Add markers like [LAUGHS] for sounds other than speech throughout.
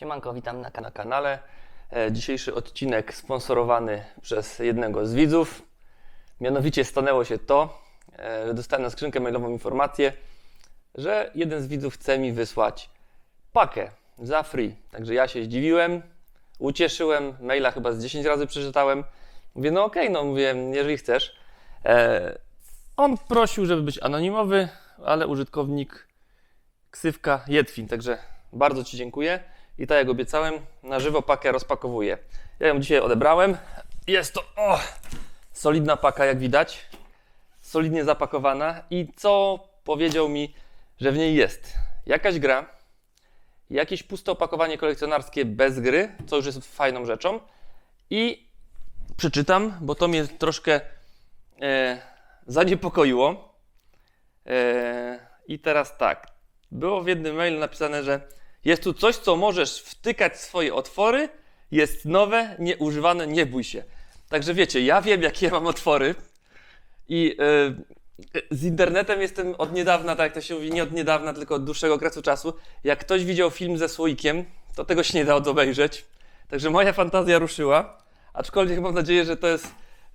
Siemanko, witam na, na kanale. E, Dzisiejszy odcinek sponsorowany przez jednego z widzów. Mianowicie stanęło się to, że dostałem na skrzynkę mailową informację, że jeden z widzów chce mi wysłać pakę za free. Także ja się zdziwiłem, ucieszyłem, maila chyba z 10 razy przeczytałem. Mówię, no okej, no mówię, jeżeli chcesz. E, On prosił, żeby być anonimowy, ale użytkownik ksywka Jedwin, także bardzo Ci dziękuję. I tak jak obiecałem, na żywo pakę rozpakowuję. Ja ją dzisiaj odebrałem. Jest to o, solidna paka, jak widać. Solidnie zapakowana. I co powiedział mi, że w niej jest? Jakaś gra, jakieś puste opakowanie kolekcjonarskie bez gry, co już jest fajną rzeczą. I przeczytam, bo to mnie troszkę e, zaniepokoiło. E, I teraz tak. Było w jednym mailu napisane, że jest tu coś, co możesz wtykać w swoje otwory, jest nowe, nieużywane, nie bój się. Także wiecie, ja wiem, jakie ja mam otwory i e, z internetem jestem od niedawna, tak jak to się mówi, nie od niedawna, tylko od dłuższego okresu czasu. Jak ktoś widział film ze słoikiem, to tego się nie da obejrzeć. Także moja fantazja ruszyła, aczkolwiek mam nadzieję, że to jest,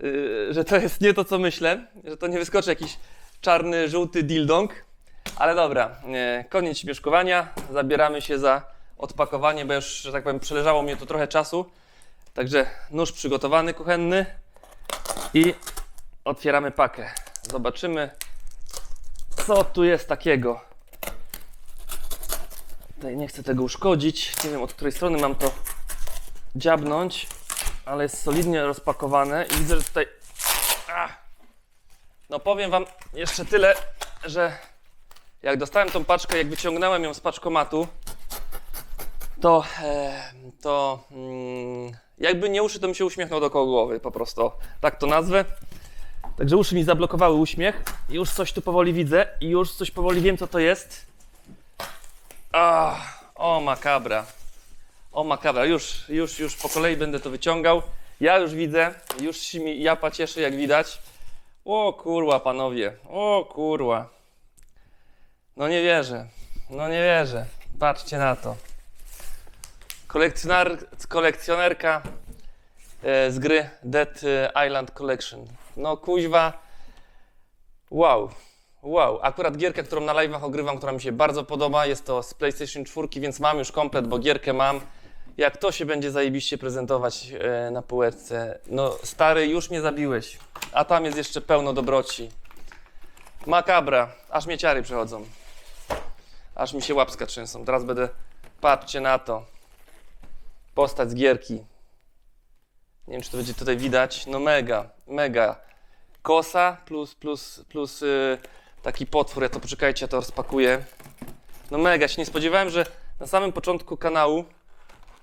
y, że to jest nie to, co myślę, że to nie wyskoczy jakiś czarny, żółty dildong. Ale dobra, e, koniec śmieszkowania, zabieramy się za odpakowanie, bo już, że tak powiem, przeleżało mnie to trochę czasu. Także nóż przygotowany, kuchenny i otwieramy pakę. Zobaczymy, co tu jest takiego. Tutaj nie chcę tego uszkodzić. Nie wiem, od której strony mam to dziabnąć, ale jest solidnie rozpakowane i widzę, że tutaj. No powiem Wam jeszcze tyle, że jak dostałem tą paczkę, jak wyciągnąłem ją z paczkomatu, to, e, to mm, jakby nie uszy, to mi się uśmiechnął dookoła głowy, po prostu. Tak to nazwę. Także uszy mi zablokowały uśmiech. Już coś tu powoli widzę i już coś powoli wiem, co to jest. Ah, o makabra. O makabra. Już, już, już po kolei będę to wyciągał. Ja już widzę, już się mi japa cieszy, jak widać. O kurwa, panowie. O kurwa. No nie wierzę. No nie wierzę. Patrzcie na to. Kolekcjoner, kolekcjonerka e, z gry Dead e, Island Collection. No kuźwa. Wow. Wow. Akurat gierkę, którą na live'ach ogrywam, która mi się bardzo podoba, jest to z PlayStation 4, więc mam już komplet, bo gierkę mam. Jak to się będzie zajebiście prezentować e, na półeczce. No stary, już mnie zabiłeś. A tam jest jeszcze pełno dobroci. Makabra. Aż mnie ciary przechodzą. Aż mi się łapska trzęsą. Teraz będę, patrzcie na to. Postać z gierki. Nie wiem, czy to będzie tutaj widać. No mega, mega. Kosa plus, plus, plus yy, taki potwór. Ja to poczekajcie, ja to rozpakuję. No mega, się nie spodziewałem, że na samym początku kanału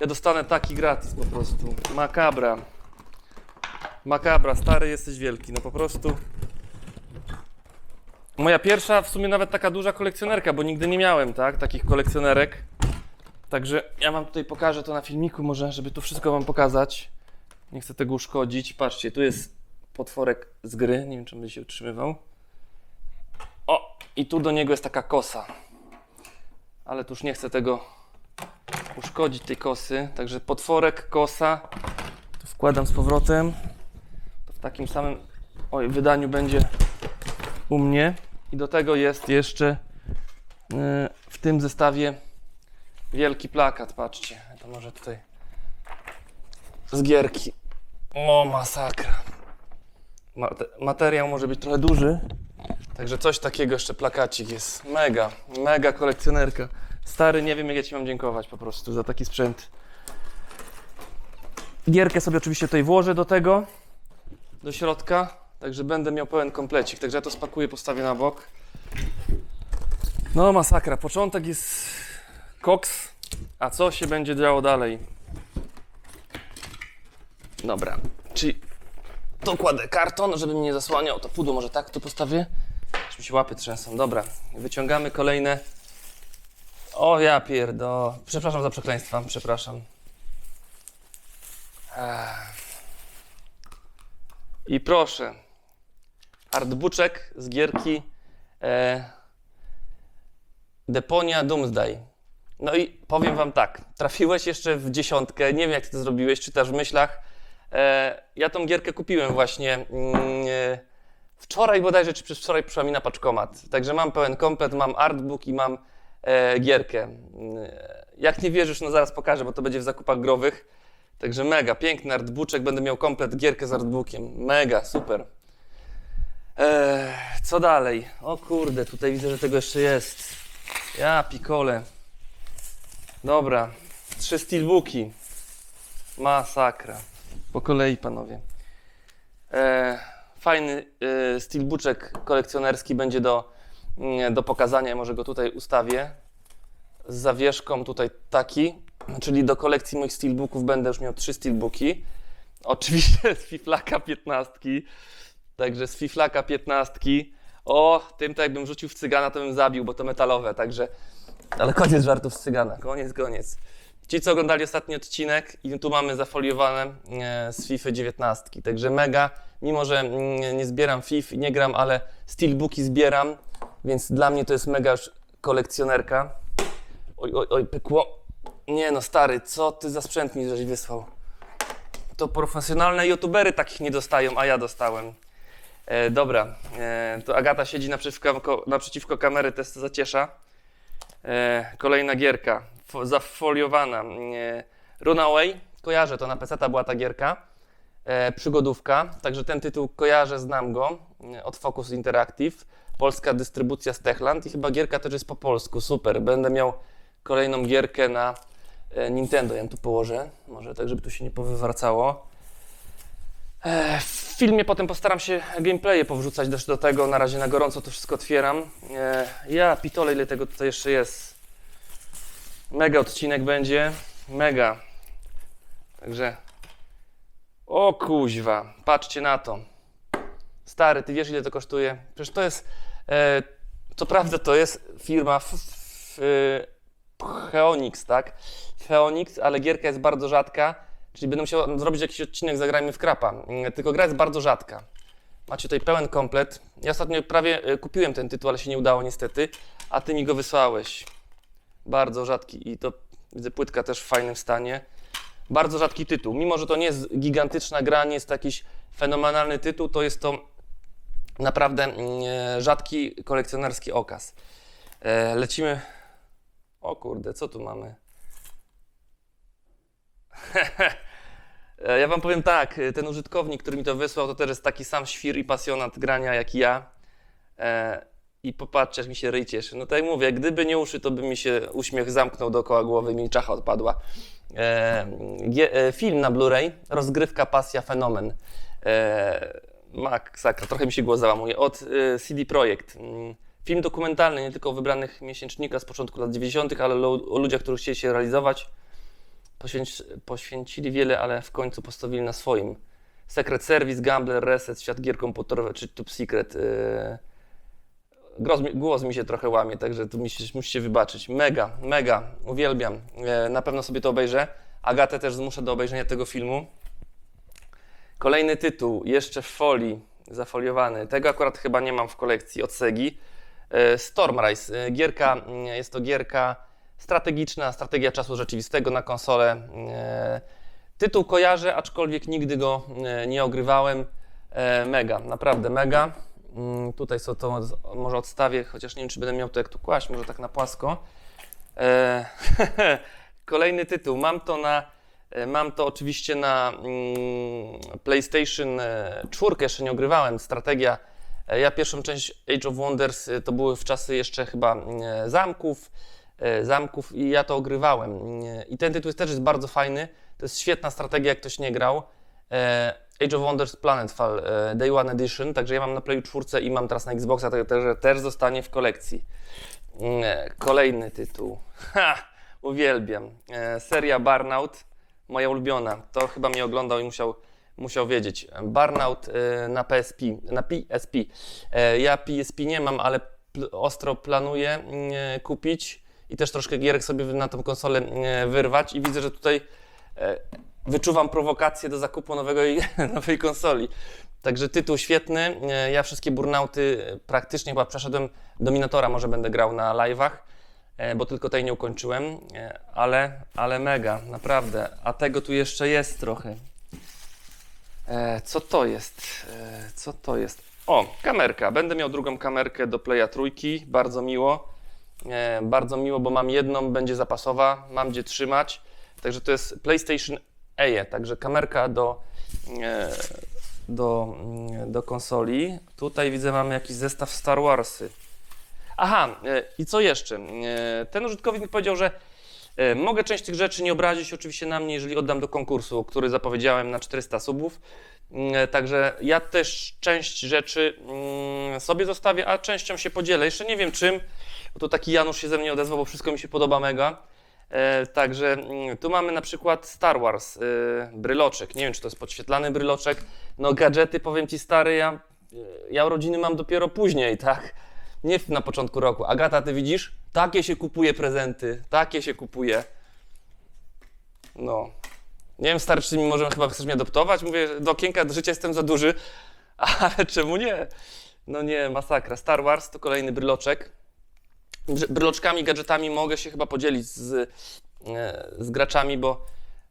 ja dostanę taki gratis po prostu. Makabra. Makabra, stary jesteś wielki, no po prostu. Moja pierwsza, w sumie nawet taka duża kolekcjonerka, bo nigdy nie miałem, tak, takich kolekcjonerek. Także ja wam tutaj pokażę to na filmiku może, żeby tu wszystko wam pokazać. Nie chcę tego uszkodzić. Patrzcie, tu jest potworek z gry, nie wiem czy będzie się utrzymywał. O, i tu do niego jest taka kosa. Ale tu już nie chcę tego uszkodzić, tej kosy. Także potworek, kosa. Wkładam z powrotem. To w takim samym oj, wydaniu będzie u mnie. I do tego jest jeszcze yy, w tym zestawie wielki plakat, patrzcie. To może tutaj z gierki. O, masakra. Mate- materiał może być trochę duży. Także coś takiego jeszcze plakacik jest. Mega, mega kolekcjonerka. Stary, nie wiem jak ja Ci mam dziękować po prostu za taki sprzęt. Gierkę sobie oczywiście tutaj włożę do tego, do środka. Także będę miał pełen komplecik. Także ja to spakuję, postawię na bok. No masakra. Początek jest koks. A co się będzie działo dalej? Dobra, czyli tu kładę karton, żeby mnie nie zasłaniał. To pudło może tak tu postawię? Aż się łapy trzęsą. Dobra, wyciągamy kolejne. O ja pierdo. Przepraszam za przekleństwa, przepraszam. Ech. I proszę, artbuczek z gierki e, Deponia Doomsday. No i powiem wam tak, trafiłeś jeszcze w dziesiątkę, nie wiem jak ty to zrobiłeś, czytasz w myślach. E, ja tą gierkę kupiłem właśnie mm, e, wczoraj bodajże, czy przedwczoraj przyszła mi na paczkomat. Także mam pełen komplet, mam artbook i mam e, gierkę. Mm, Jak nie wierzysz, no zaraz pokażę, bo to będzie w zakupach growych. Także mega, piękny artbooczek, będę miał komplet gierkę z artbookiem. Mega, super. Eee, co dalej? O kurde, tutaj widzę, że tego jeszcze jest. Ja, pikole. Dobra, trzy steelbooki. Masakra. Po kolei, panowie. Eee, fajny e, kolekcjonerski będzie do, mm, do pokazania. Może go tutaj ustawię. Z zawieszką tutaj taki. Czyli do kolekcji moich steelbooków będę już miał trzy steelbooki. Oczywiście [LAUGHS] z Fiflaka 15. Także z Fiflaka 15. O, tym to jakbym rzucił w cygana, to bym zabił, bo to metalowe, także. Ale koniec żartów z cygana. Koniec, koniec. Ci, co oglądali ostatni odcinek, i tu mamy zafoliowane e, z FIFA 19. Także mega, mimo że mm, nie zbieram FIF i nie gram, ale steelbooki zbieram, więc dla mnie to jest mega już kolekcjonerka. Oj, oj, oj, pykło. Nie no, stary, co ty za sprzęt mi żeś wysłał? To profesjonalne youtubery takich nie dostają, a ja dostałem. E, dobra, e, to Agata siedzi naprzeciwko, naprzeciwko kamery, test zaciesza. E, kolejna gierka, fo, zafoliowana. E, Runaway, kojarzę to, na PC była ta gierka. E, przygodówka, także ten tytuł kojarzę, znam go e, od Focus Interactive. Polska dystrybucja z Techland i chyba gierka też jest po polsku, super. Będę miał kolejną gierkę na e, Nintendo, ja tu położę, może tak, żeby tu się nie powywracało. E, W filmie potem postaram się gameplaye powrzucać też do tego. Na razie na gorąco to wszystko otwieram. E, Ja pitole, ile tego tutaj jeszcze jest. Mega odcinek będzie. Mega. Także. O kuźwa, patrzcie na to. Stary, ty wiesz ile to kosztuje? Przecież to jest. E, co prawda to jest firma f, f, tak? Pheonix, ale gierka jest bardzo rzadka. Czyli będę musiał zrobić jakiś odcinek, zagrajmy w krapa. Mm, Tylko gra jest bardzo rzadka. Macie tutaj pełen komplet. Ja ostatnio prawie e, kupiłem ten tytuł, ale się nie udało niestety, a ty mi go wysłałeś. Bardzo rzadki i to widzę płytka też w fajnym stanie. Bardzo rzadki tytuł. Mimo, że to nie jest gigantyczna gra, nie jest jakiś fenomenalny tytuł, to jest to naprawdę mm, e, rzadki kolekcjonerski okaz. E, Lecimy. O kurde, co tu mamy? [LAUGHS] E, Ja wam powiem tak, e, ten użytkownik, który mi to wysłał, to też jest taki sam świr i pasjonat grania jak ja. E, I popatrzcie, jak mi się ryj cieszy. No tak jak mówię, gdyby nie uszy, to by mi się uśmiech zamknął dookoła głowy i mi czacha odpadła. Film na Blu-ray, rozgrywka, pasja, fenomen. Masakra, trochę mi się głos załamuje. Od CD Projekt. Mm, Film dokumentalny, nie tylko o wybranych miesięcznikach z początku lat 90., ale o ludziach, którzy chcieli się realizować poświęci, poświęcili wiele, ale w końcu postawili na swoim. Secret Service, Gambler, Reset, Świat Gier Komputerowych czy Top Secret. Yy... Głos, mi- głos mi się trochę łamie, także tu musicie, musicie wybaczyć. Mega, mega, uwielbiam. E, Na pewno sobie to obejrzę. Agatę też zmuszę do obejrzenia tego filmu. Kolejny tytuł, jeszcze w folii, zafoliowany. Tego akurat chyba nie mam w kolekcji od Segi. E, Stormrise. E, Gierka, mm, jest to gierka strategiczna, strategia czasu rzeczywistego na konsolę. E, Tytuł kojarzę, aczkolwiek nigdy go e, nie ogrywałem. E, Mega, naprawdę mega. Mm, Tutaj sobie to może odstawię, chociaż nie wiem, czy będę miał to jak tu kłaść, może tak na płasko. [LAUGHS] Kolejny tytuł. Mam to na. Mam to oczywiście na mm, PlayStation 4, jeszcze nie ogrywałem. Strategia. Ja pierwszą część Age of Wonders to były w czasy jeszcze chyba zamków, zamków i ja to ogrywałem. E, I ten tytuł też jest bardzo fajny. To jest świetna strategia, jak ktoś nie grał. E, Age of Wonders Planetfall e, Day One Edition, także ja mam na Playu 4 i mam teraz na Xboxa, także też, zostanie w kolekcji. Kolejny tytuł. [LAUGHS] Ha! Uwielbiam. E, seria Burnout, moja ulubiona. To chyba mnie oglądał i musiał, musiał wiedzieć. Burnout e, na PSP. Na PSP. E, ja PSP nie mam, ale ostro planuję mm, kupić i też troszkę gierek sobie na tą konsolę mm, wyrwać i widzę, że tutaj e, wyczuwam prowokację do zakupu nowego, [LAUGHS] nowej konsoli. Także tytuł świetny. E, Ja wszystkie burnauty praktycznie chyba przeszedłem Dominatora, może będę grał na live'ach. e, bo tylko tej nie ukończyłem, e, ale, ale mega, naprawdę. A tego tu jeszcze jest trochę. E, co to jest? E, co to jest? O, kamerka. Będę miał drugą kamerkę do Playa trójki. Bardzo miło. E, bardzo miło, bo mam jedną, będzie zapasowa, mam gdzie trzymać. Także to jest PlayStation EE, także kamerka do, e, do, mm, do konsoli. Tutaj widzę, mamy jakiś zestaw Star Warsy. Aha, e, i co jeszcze? Ten użytkownik powiedział, że mogę część tych rzeczy nie obrazić oczywiście na mnie, jeżeli oddam do konkursu, który zapowiedziałem na 400 subów. Także ja też część rzeczy mm, sobie zostawię, a częścią się podzielę. Jeszcze nie wiem czym, bo tu taki Janusz się ze mnie odezwał, bo wszystko mi się podoba mega. E, Także mm, tu mamy na przykład Star Wars, e, bryloczek. Nie wiem, czy to jest podświetlany bryloczek. No gadżety, powiem Ci stary, ja, ja urodziny mam dopiero później, tak? Nie na początku roku. Agata, Ty widzisz? Takie się kupuje prezenty, takie się kupuje. No. Nie wiem, stary, czy mi może chyba chcesz mnie adoptować? Mówię, do okienka do życia jestem za duży, [LAUGHS] ale czemu nie? No nie, masakra. Star Wars to kolejny bryloczek. Bryloczkami, gadżetami mogę się chyba podzielić z, e, z graczami, bo.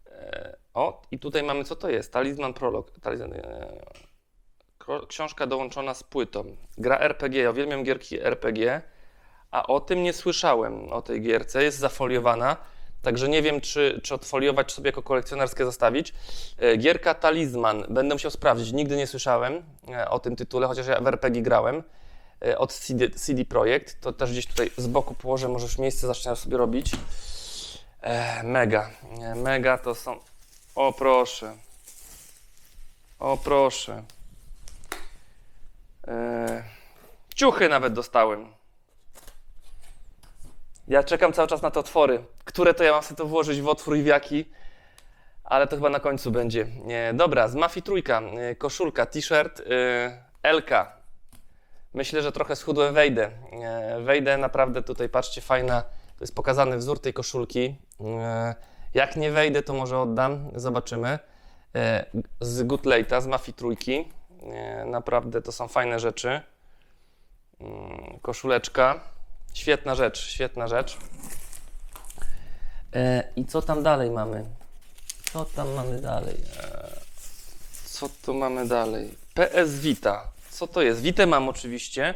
E, o, i tutaj mamy, co to jest? Talizman Prolog. Talizman, e, książka dołączona z płytą. Gra RPG. Ja uwielbiam gierki RPG, a o tym nie słyszałem, o tej gierce. Jest zafoliowana. Także nie wiem, czy, czy odfoliować, czy sobie jako kolekcjonerskie zostawić. Gierka Talizman. Będę musiał sprawdzić. Nigdy nie słyszałem o tym tytule, chociaż ja w RPG grałem od CD, CD Projekt. To też gdzieś tutaj z boku położę, może już miejsce zacznę sobie robić. E, mega. E, mega to są... O proszę. O proszę. E, ciuchy nawet dostałem. Ja czekam cały czas na te otwory. Które to ja mam sobie to włożyć w otwór i w jaki? Ale to chyba na końcu będzie. Nie, dobra, z Mafii Trójka. e, Koszulka, t-shirt, e, LK. Myślę, że trochę schudłem, wejdę. Wejdę, naprawdę tutaj, patrzcie, fajna, to jest pokazany wzór tej koszulki. Jak nie wejdę, to może oddam, zobaczymy. E, Z Good Late'a, z Mafii Trójki. Naprawdę to są fajne rzeczy. Mm, Koszuleczka. Świetna rzecz, świetna rzecz. E, I co tam dalej mamy? Co tam mamy dalej? E, Co tu mamy dalej? PS Vita. Co to jest? Witę mam oczywiście,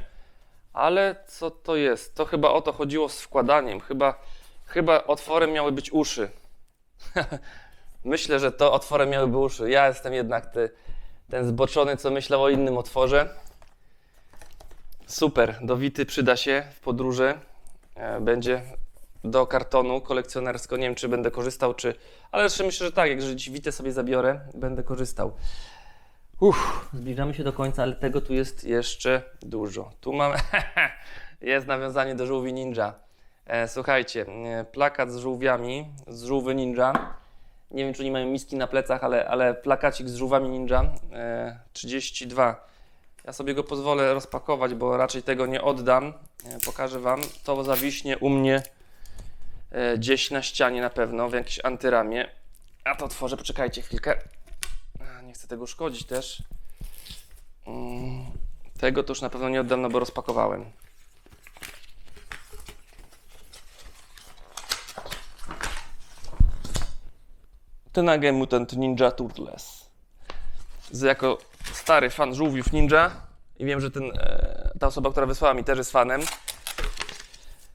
ale co to jest? To chyba o to chodziło z wkładaniem. Chyba, chyba otworem miały być uszy. [LAUGHS] Myślę, że to otworem miały być uszy. Ja jestem jednak ty, ten zboczony, co myślał o innym otworze. Super, do Wity przyda się w podróży. E, Będzie do kartonu kolekcjonersko. Nie wiem, czy będę korzystał, czy. Ale jeszcze myślę, że tak, jak Witę sobie zabiorę, będę korzystał. Uff, zbliżamy się do końca, ale tego tu jest jeszcze dużo. Tu mamy. [LAUGHS] jest nawiązanie do żółwi ninja. E, słuchajcie, e, plakat z żółwiami, z żółwy ninja. Nie wiem, czy oni mają miski na plecach, ale, ale plakacik z żółwami ninja. E, 32. Ja sobie go pozwolę rozpakować, bo raczej tego nie oddam. E, Pokażę Wam. To zawiśnie u mnie e, gdzieś na ścianie na pewno, w jakiejś antyramie. A to otworzę, poczekajcie chwilkę. Chcę tego szkodzić też. Mm, Tego to już na pewno nie oddam, no bo rozpakowałem. Tenage Mutant Ninja Turtles. Z, jako stary fan żółwiów ninja i wiem, że ten, e, ta osoba, która wysłała mi też jest fanem.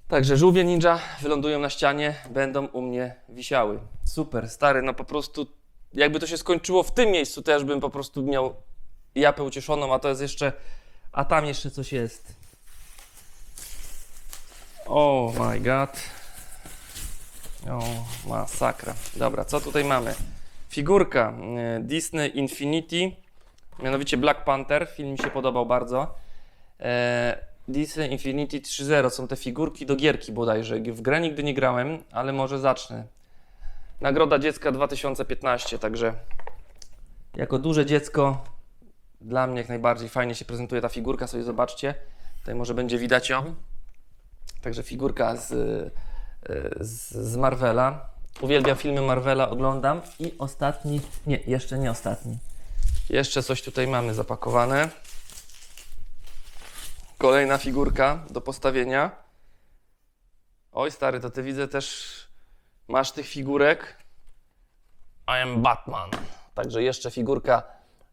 Także żółwie ninja wylądują na ścianie, będą u mnie wisiały. Super, stary, no po prostu jakby to się skończyło w tym miejscu, też bym po prostu miał japę ucieszoną, a to jest jeszcze, a tam jeszcze coś jest. Oh my god. O, masakra. Dobra, co tutaj mamy? Figurka e, Disney Infinity, mianowicie Black Panther. Film mi się podobał bardzo. E, Disney Infinity 3.0 są te figurki do gierki bodajże. W grę nigdy nie grałem, ale może zacznę. Nagroda Dziecka 2015, także jako duże dziecko dla mnie jak najbardziej fajnie się prezentuje ta figurka, sobie zobaczcie. Tutaj może będzie widać ją. Także figurka z, y, z, z Marvela. Uwielbiam filmy Marvela, oglądam. I ostatni, nie, jeszcze nie ostatni. Jeszcze coś tutaj mamy zapakowane. Kolejna figurka do postawienia. Oj, stary, to ty widzę też masz tych figurek. I am Batman. Także jeszcze figurka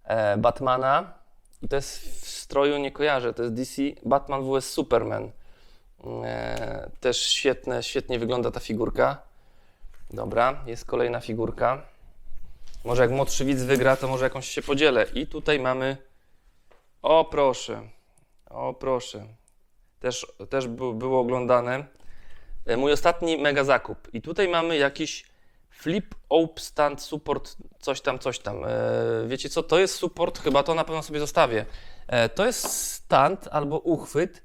e, Batmana. I to jest w stroju, nie kojarzę, to jest DC Batman vs Superman. E, też świetne, świetnie wygląda ta figurka. Dobra, jest kolejna figurka. Może jak młodszy widz wygra, to może jakąś się podzielę. I tutaj mamy. O proszę. O proszę. Też, też było oglądane. E, Mój ostatni mega zakup. I tutaj mamy jakiś Flip Ope Stand Support, coś tam, coś tam. E, wiecie co? To jest support, chyba to na pewno sobie zostawię. E, to jest stand albo uchwyt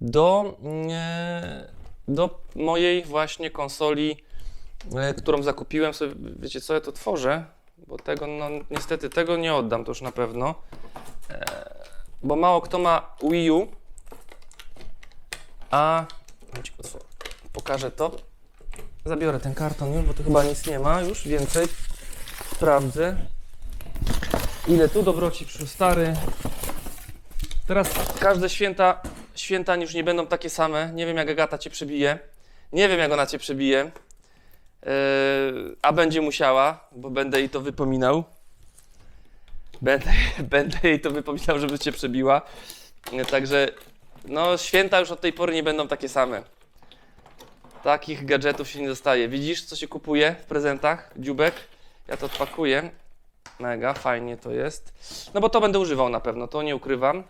do, mm, do mojej właśnie konsoli, którą zakupiłem sobie. Wiecie co? Ja to tworzę, bo tego, no niestety tego nie oddam, to już na pewno. Bo mało kto ma Wii U, a Ci otw- pokażę to. Zabiorę ten karton już, bo tu chyba nic nie ma już więcej. Sprawdzę. Ile tu dobroci przyszło stary. Teraz każde święta, święta już nie będą takie same. Nie wiem jak Agata cię przebije. Nie wiem jak ona cię przebije. Yy, a będzie musiała, bo będę jej to wypominał. Będę, [LAUGHS] będę jej to wypominał, żeby cię przebiła. Yy, Także no, święta już od tej pory nie będą takie same. Takich gadżetów się nie dostaje. Widzisz, co się kupuje w prezentach? Dziubek. Ja to odpakuję. Mega, fajnie to jest. No bo to będę używał na pewno, to nie ukrywam.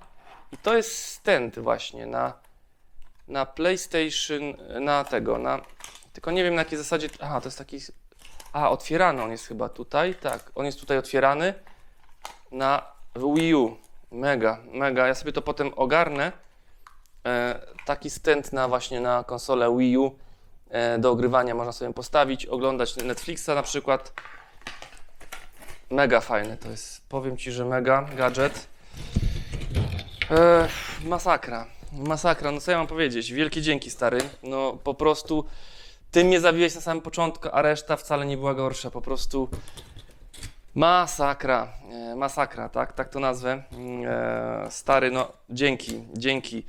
I to jest stent właśnie na, na PlayStation, na tego, na... Tylko nie wiem na jakiej zasadzie... Aha, to jest taki... A, otwierany on jest chyba tutaj, tak. On jest tutaj otwierany na Wii U. Mega, mega. Ja sobie to potem ogarnę e, taki stent na właśnie na konsolę Wii U do ogrywania można sobie postawić, oglądać Netflixa na przykład. Mega fajne to jest. Powiem Ci, że mega gadżet. E, masakra. Masakra, no co ja mam powiedzieć? Wielkie dzięki, stary. No po prostu ty mnie zabiłeś na samym początku, a reszta wcale nie była gorsza. Po prostu masakra. E, masakra, tak? Tak to nazwę. E, stary, no dzięki, dzięki.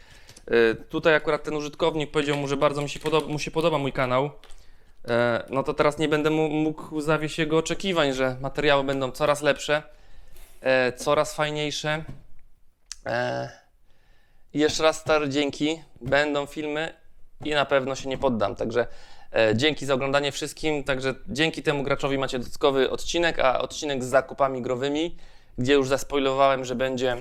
E, Tutaj akurat ten użytkownik powiedział mu, że bardzo mi się podoba, mu się podoba mój kanał. E, No to teraz nie będę mógł zawieść jego oczekiwań, że materiały będą coraz lepsze, e, coraz fajniejsze. Jeszcze raz stary dzięki. Będą filmy i na pewno się nie poddam. Także dzięki za oglądanie wszystkim. Także dzięki temu graczowi macie dodatkowy odcinek, a odcinek z zakupami growymi, gdzie już zaspoilowałem, że będzie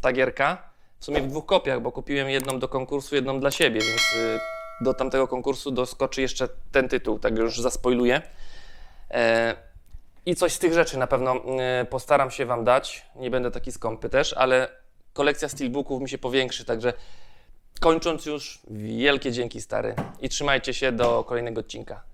ta gierka. W sumie w dwóch kopiach, bo kupiłem jedną do konkursu, jedną dla siebie, więc y, do tamtego konkursu doskoczy jeszcze ten tytuł, tak już zaspoiluję. E, I coś z tych rzeczy na pewno y, postaram się Wam dać. Nie będę taki skąpy też, ale kolekcja steelbooków mi się powiększy, także kończąc już, wielkie dzięki stary i trzymajcie się do kolejnego odcinka.